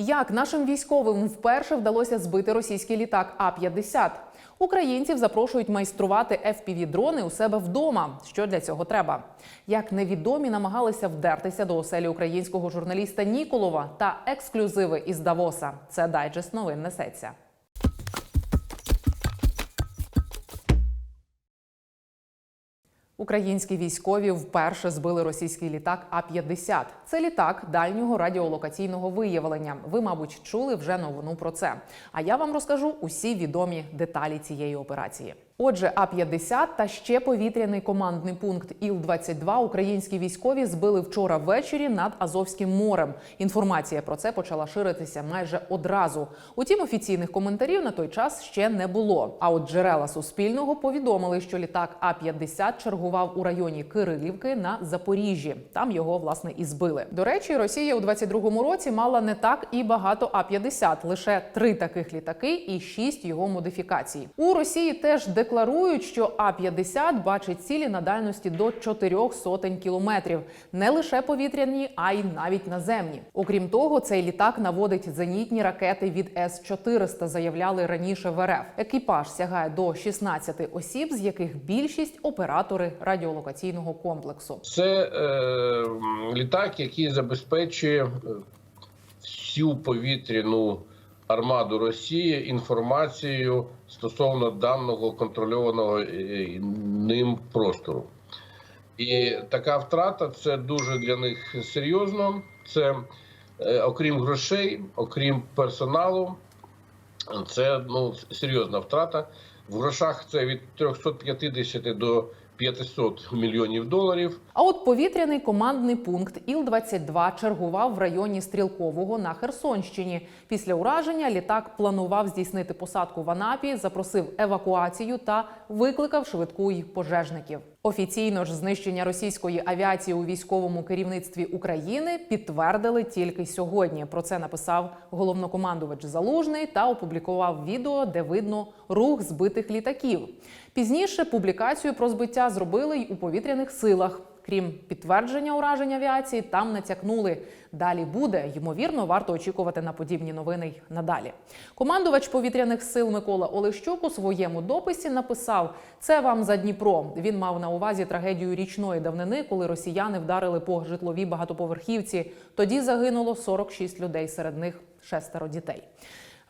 Як нашим військовим вперше вдалося збити російський літак А-50? Українців запрошують майструвати fpv дрони у себе вдома. Що для цього треба? Як невідомі намагалися вдертися до оселі українського журналіста Ніколова та ексклюзиви із Давоса. Це дайджест новин несеться. Українські військові вперше збили російський літак А-50. Це літак дальнього радіолокаційного виявлення. Ви, мабуть, чули вже новину про це. А я вам розкажу усі відомі деталі цієї операції. Отже, А-50 та ще повітряний командний пункт Іл-22 українські військові збили вчора ввечері над Азовським морем. Інформація про це почала ширитися майже одразу. Утім, офіційних коментарів на той час ще не було. А от джерела Суспільного повідомили, що літак А-50 чергував у районі Кирилівки на Запоріжжі. Там його власне і збили. До речі, Росія у 22-му році мала не так і багато А-50, лише три таких літаки і шість його модифікацій. У Росії теж декларують, що А-50 бачить цілі на дальності до чотирьох сотень кілометрів, не лише повітряні, а й навіть наземні. Окрім того, цей літак наводить зенітні ракети від С-400, заявляли раніше в РФ. Екіпаж сягає до 16 осіб, з яких більшість оператори радіолокаційного комплексу. Це е, літак, який забезпечує е, всю повітряну армаду Росії інформацією стосовно даного контрольованого е, ним простору. І така втрата це дуже для них серйозно. Це е, окрім грошей, окрім персоналу, це ну, серйозна втрата. В грошах це від 350 до 500 мільйонів доларів. А от повітряний командний пункт Іл-22 чергував в районі Стрілкового на Херсонщині. Після ураження літак планував здійснити посадку в Анапі, запросив евакуацію та викликав швидку й пожежників. Офіційно ж знищення російської авіації у військовому керівництві України підтвердили тільки сьогодні. Про це написав головнокомандувач Залужний та опублікував відео, де видно рух збитих літаків. Пізніше публікацію про збиття зробили й у повітряних силах. Крім підтвердження ураження авіації, там натякнули. Далі буде ймовірно, варто очікувати на подібні новини й надалі. Командувач повітряних сил Микола Олещук у своєму дописі написав: це вам за Дніпро. Він мав на увазі трагедію річної давнини, коли росіяни вдарили по житловій багатоповерхівці. Тоді загинуло 46 людей, серед них шестеро дітей.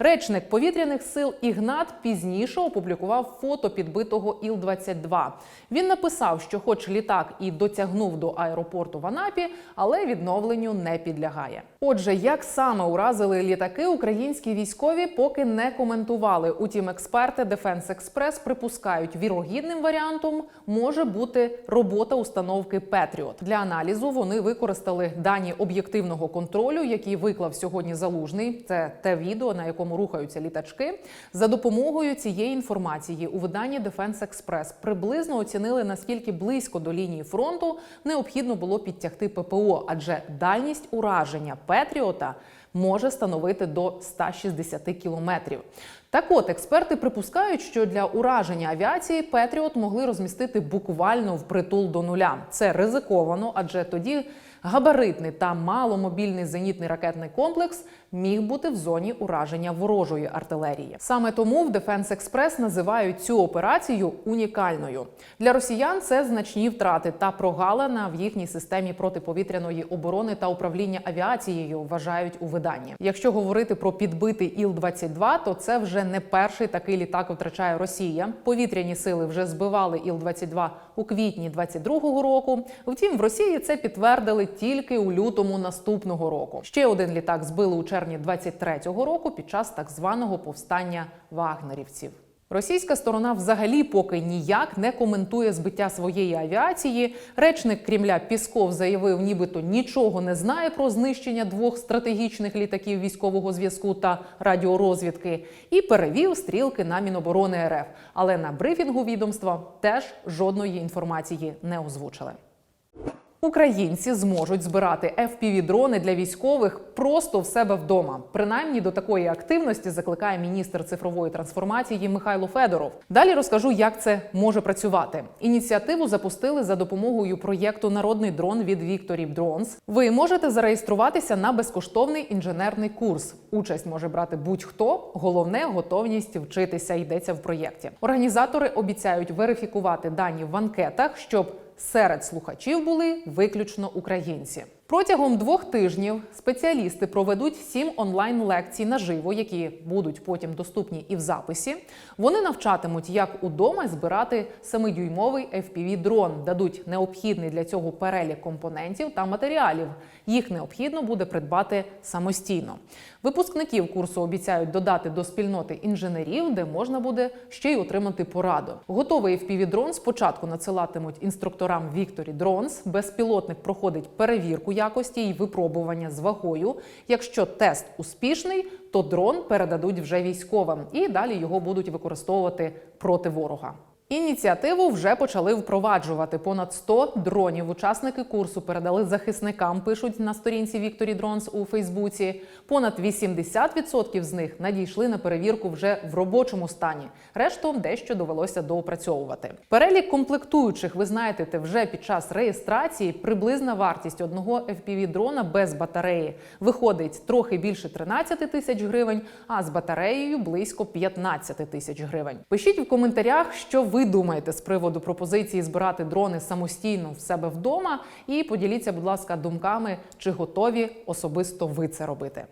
Речник повітряних сил Ігнат пізніше опублікував фото підбитого Іл-22. Він написав, що, хоч літак і дотягнув до аеропорту в Анапі, але відновленню не підлягає. Отже, як саме уразили літаки, українські військові поки не коментували. Утім, експерти Defense Express припускають, вірогідним варіантом може бути робота установки Петріот. Для аналізу вони використали дані об'єктивного контролю, який виклав сьогодні залужний. Це те відео, на якому рухаються літачки. За допомогою цієї інформації у виданні Defense Express приблизно оцінили наскільки близько до лінії фронту необхідно було підтягти ППО, адже дальність ураження Петріота може становити до 160 кілометрів. Так от експерти припускають, що для ураження авіації Петріот могли розмістити буквально впритул до нуля. Це ризиковано, адже тоді габаритний та маломобільний зенітний ракетний комплекс міг бути в зоні ураження ворожої артилерії. Саме тому в Defense Express називають цю операцію унікальною. Для росіян це значні втрати та прогалина в їхній системі протиповітряної оборони та управління авіацією. Вважають у виданні. Якщо говорити про підбитий Іл-22, то це вже не перший такий літак втрачає Росія. Повітряні сили вже збивали Іл-22 у квітні 22-го року. Втім, в Росії це підтвердили тільки у лютому наступного року. Ще один літак збили у червні 23-го року під час так званого повстання вагнерівців. Російська сторона взагалі поки ніяк не коментує збиття своєї авіації. Речник Кремля Пісков заявив, нібито нічого не знає про знищення двох стратегічних літаків військового зв'язку та радіорозвідки, і перевів стрілки на Міноборони РФ. Але на брифінгу відомства теж жодної інформації не озвучили. Українці зможуть збирати fpv дрони для військових просто в себе вдома. Принаймні до такої активності закликає міністр цифрової трансформації Михайло Федоров. Далі розкажу, як це може працювати. Ініціативу запустили за допомогою проєкту Народний дрон від Victory Drones. Ви можете зареєструватися на безкоштовний інженерний курс. Участь може брати будь-хто. Головне готовність вчитися йдеться в проєкті. Організатори обіцяють верифікувати дані в анкетах, щоб серед слухачів були виключно українці. Протягом двох тижнів спеціалісти проведуть сім онлайн-лекцій наживо, які будуть потім доступні і в записі. Вони навчатимуть, як удома збирати 7-дюймовий fpv дрон дадуть необхідний для цього перелік компонентів та матеріалів. Їх необхідно буде придбати самостійно. Випускників курсу обіцяють додати до спільноти інженерів, де можна буде ще й отримати пораду. Готовий fpv дрон спочатку надсилатимуть інструкторам Victory Drones. Безпілотник проходить перевірку якості і випробування з вагою. Якщо тест успішний, то дрон передадуть вже військовим і далі його будуть використовувати проти ворога. Ініціативу вже почали впроваджувати. Понад 100 дронів учасники курсу передали захисникам. Пишуть на сторінці Victory Drones у Фейсбуці. Понад 80% з них надійшли на перевірку вже в робочому стані. Решту дещо довелося доопрацьовувати. Перелік комплектуючих ви знаєте вже під час реєстрації. Приблизна вартість одного fpv дрона без батареї виходить трохи більше 13 тисяч гривень, а з батареєю близько 15 тисяч гривень. Пишіть в коментарях, що ви думаєте з приводу пропозиції збирати дрони самостійно в себе вдома, і поділіться, будь ласка, думками, чи готові особисто ви це робити.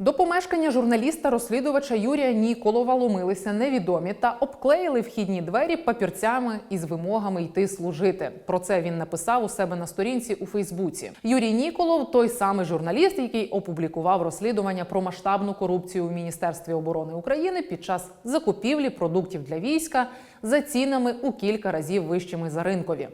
До помешкання журналіста-розслідувача Юрія Ніколова ломилися невідомі та обклеїли вхідні двері папірцями із вимогами йти служити. Про це він написав у себе на сторінці у Фейсбуці. Юрій Ніколов той самий журналіст, який опублікував розслідування про масштабну корупцію у Міністерстві оборони України під час закупівлі продуктів для війська за цінами у кілька разів вищими за ринкові.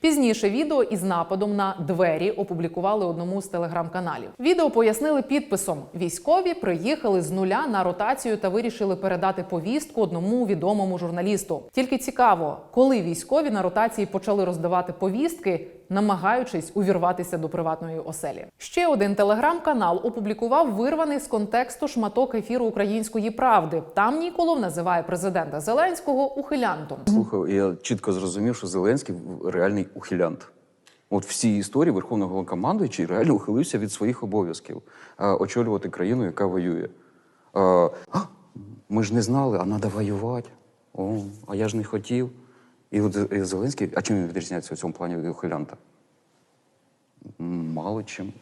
Пізніше відео із нападом на двері опублікували одному з телеграм-каналів. Відео пояснили підписом: військові приїхали з нуля на ротацію та вирішили передати повістку одному відомому журналісту. Тільки цікаво, коли військові на ротації почали роздавати повістки, намагаючись увірватися до приватної оселі. Ще один телеграм-канал опублікував вирваний з контексту шматок ефіру української правди. Там Ніколов називає президента Зеленського ухилянтом. Слухав, я чітко зрозумів, що Зеленський реальний ухилянт. От в цій історії Верховного Головнокомандуючий реально ухилився від своїх обов'язків е, очолювати країну, яка воює. Е, а, ми ж не знали, а треба воювати. О, а я ж не хотів. І от Зеленський, а чим він відрізняється в цьому плані від ухилянта? Мало чим.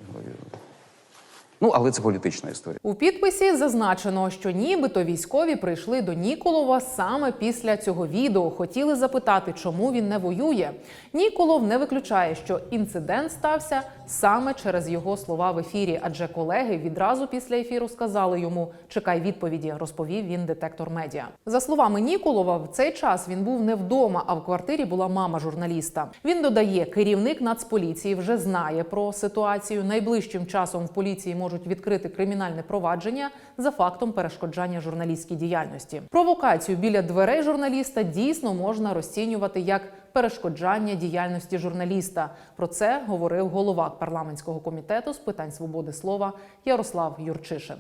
Ну, але це політична історія. У підписі зазначено, що нібито військові прийшли до Ніколова саме після цього відео. Хотіли запитати, чому він не воює. Ніколов не виключає, що інцидент стався саме через його слова в ефірі, адже колеги відразу після ефіру сказали йому Чекай відповіді, розповів він детектор медіа. За словами Ніколова, в цей час він був не вдома, а в квартирі була мама журналіста. Він додає, керівник Нацполіції вже знає про ситуацію. Найближчим часом в поліції можуть відкрити кримінальне провадження за фактом перешкоджання журналістській діяльності. Провокацію біля дверей журналіста дійсно можна розцінювати як перешкоджання діяльності журналіста. Про це говорив голова парламентського комітету з питань свободи слова Ярослав Юрчишин.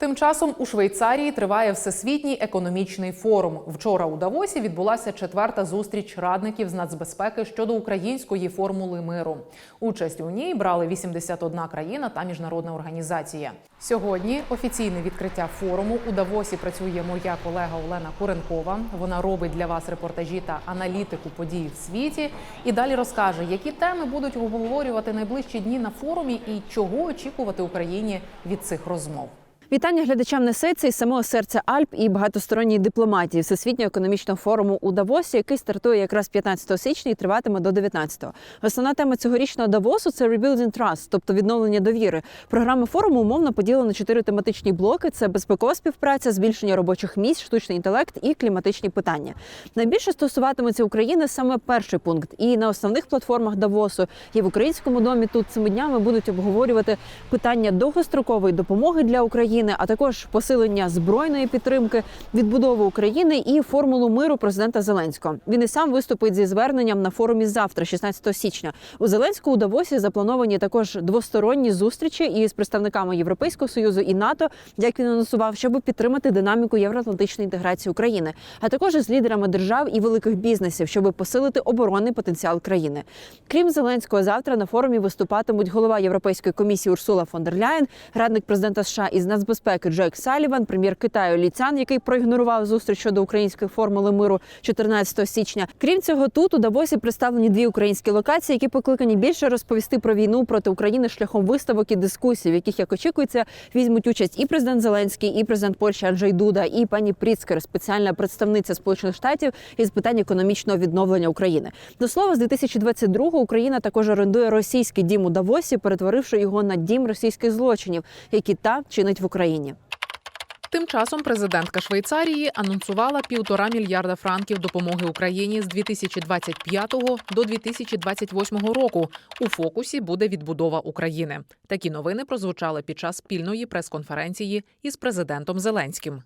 Тим часом у Швейцарії триває всесвітній економічний форум. Вчора у Давосі відбулася четверта зустріч радників з нацбезпеки щодо української формули миру. Участь у ній брали 81 країна та міжнародна організація. Сьогодні офіційне відкриття форуму у Давосі працює моя колега Олена Куренкова. Вона робить для вас репортажі та аналітику подій в світі. І далі розкаже, які теми будуть обговорювати найближчі дні на форумі і чого очікувати Україні від цих розмов. Вітання глядачам несеться із самого серця Альп і багатосторонньої дипломатії Всесвітнього економічного форуму у Давосі, який стартує якраз 15 січня і триватиме до 19-го. Основна тема цьогорічного Давосу це Rebuilding Trust, тобто відновлення довіри. Програма форуму умовно поділена на чотири тематичні блоки: це безпекова співпраця, збільшення робочих місць, штучний інтелект і кліматичні питання. Найбільше стосуватиметься України саме перший пункт. І на основних платформах Давосу і в українському домі тут цими днями будуть обговорювати питання довгострокової допомоги для України. України, а також посилення збройної підтримки, відбудову України і формулу миру президента Зеленського. Він і сам виступить зі зверненням на форумі завтра, 16 січня. У Зеленського у Давосі заплановані також двосторонні зустрічі із представниками Європейського союзу і НАТО, як він анонсував, щоб підтримати динаміку євроатлантичної інтеграції України, а також із лідерами держав і великих бізнесів, щоб посилити оборонний потенціал країни. Крім Зеленського, завтра на форумі виступатимуть голова Європейської комісії Урсула фон дер Ляєн, радник президента США із нацбезпеки Джек Саліван, прем'єр Китаю Лі Цян, який проігнорував зустріч щодо української формули миру 14 січня. Крім цього, тут у Давосі представлені дві українські локації, які покликані більше розповісти про війну проти України шляхом виставок і дискусій, в яких як очікується, візьмуть участь і президент Зеленський, і президент Польщі Анджей Дуда, і пані Пріцкер, спеціальна представниця Сполучених Штатів із питань економічного відновлення України. До слова, з 2022-го Україна також орендує російський дім у Давосі, перетворивши його на дім російських злочинів, які та чинить в Україні. Тим часом президентка Швейцарії анонсувала півтора мільярда франків допомоги Україні з 2025 до 2028 року. У фокусі буде відбудова України. Такі новини прозвучали під час спільної прес-конференції із президентом Зеленським.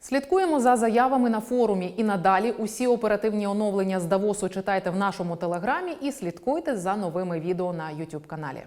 Слідкуємо за заявами на форумі і надалі усі оперативні оновлення з Давосу читайте в нашому телеграмі і слідкуйте за новими відео на YouTube каналі.